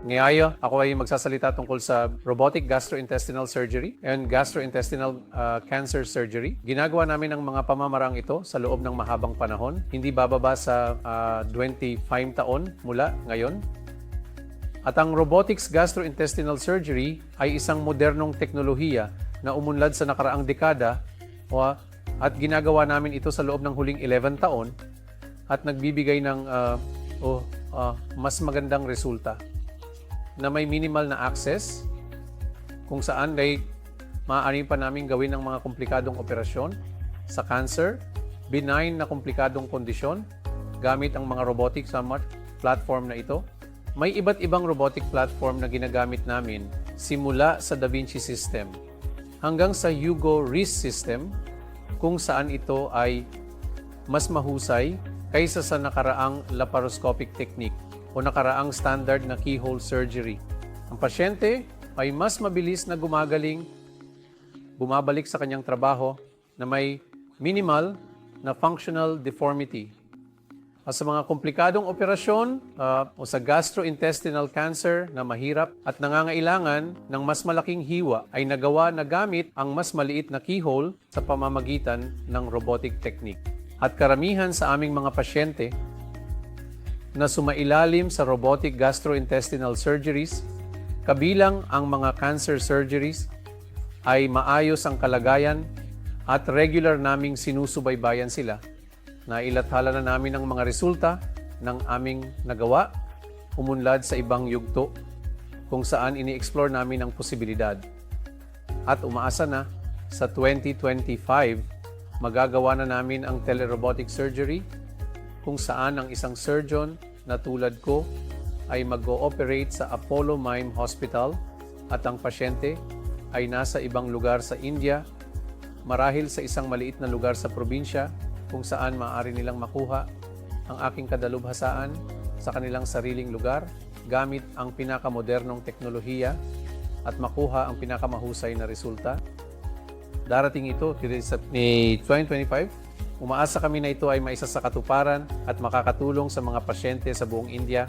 Ngayon, ako ay magsasalita tungkol sa robotic gastrointestinal surgery and gastrointestinal uh, cancer surgery. Ginagawa namin ang mga pamamarang ito sa loob ng mahabang panahon. Hindi bababa sa uh, 25 taon mula ngayon. At ang robotics gastrointestinal surgery ay isang modernong teknolohiya na umunlad sa nakaraang dekada o, at ginagawa namin ito sa loob ng huling 11 taon at nagbibigay ng uh, oh, uh, mas magandang resulta na may minimal na access kung saan ay maaari pa namin gawin ang mga komplikadong operasyon sa cancer, benign na komplikadong kondisyon gamit ang mga robotic sa platform na ito. May iba't ibang robotic platform na ginagamit namin simula sa Da Vinci System hanggang sa Hugo Reis System kung saan ito ay mas mahusay kaysa sa nakaraang laparoscopic technique o nakaraang standard na keyhole surgery. Ang pasyente ay mas mabilis na gumagaling, bumabalik sa kanyang trabaho na may minimal na functional deformity. At sa mga komplikadong operasyon ah, o sa gastrointestinal cancer na mahirap at nangangailangan ng mas malaking hiwa ay nagawa na gamit ang mas maliit na keyhole sa pamamagitan ng robotic technique. At karamihan sa aming mga pasyente na sumailalim sa robotic gastrointestinal surgeries, kabilang ang mga cancer surgeries, ay maayos ang kalagayan at regular naming sinusubaybayan sila. Nailathala na namin ang mga resulta ng aming nagawa, umunlad sa ibang yugto kung saan ini-explore namin ang posibilidad. At umaasa na sa 2025, magagawa na namin ang telerobotic surgery kung saan ang isang surgeon na tulad ko ay mag-ooperate sa Apollo Mime Hospital at ang pasyente ay nasa ibang lugar sa India marahil sa isang maliit na lugar sa probinsya kung saan maaari nilang makuha ang aking kadalubhasaan sa kanilang sariling lugar gamit ang pinakamodernong teknolohiya at makuha ang pinakamahusay na resulta. Darating ito ni 2025. Umaasa kami na ito ay maisa sa katuparan at makakatulong sa mga pasyente sa buong India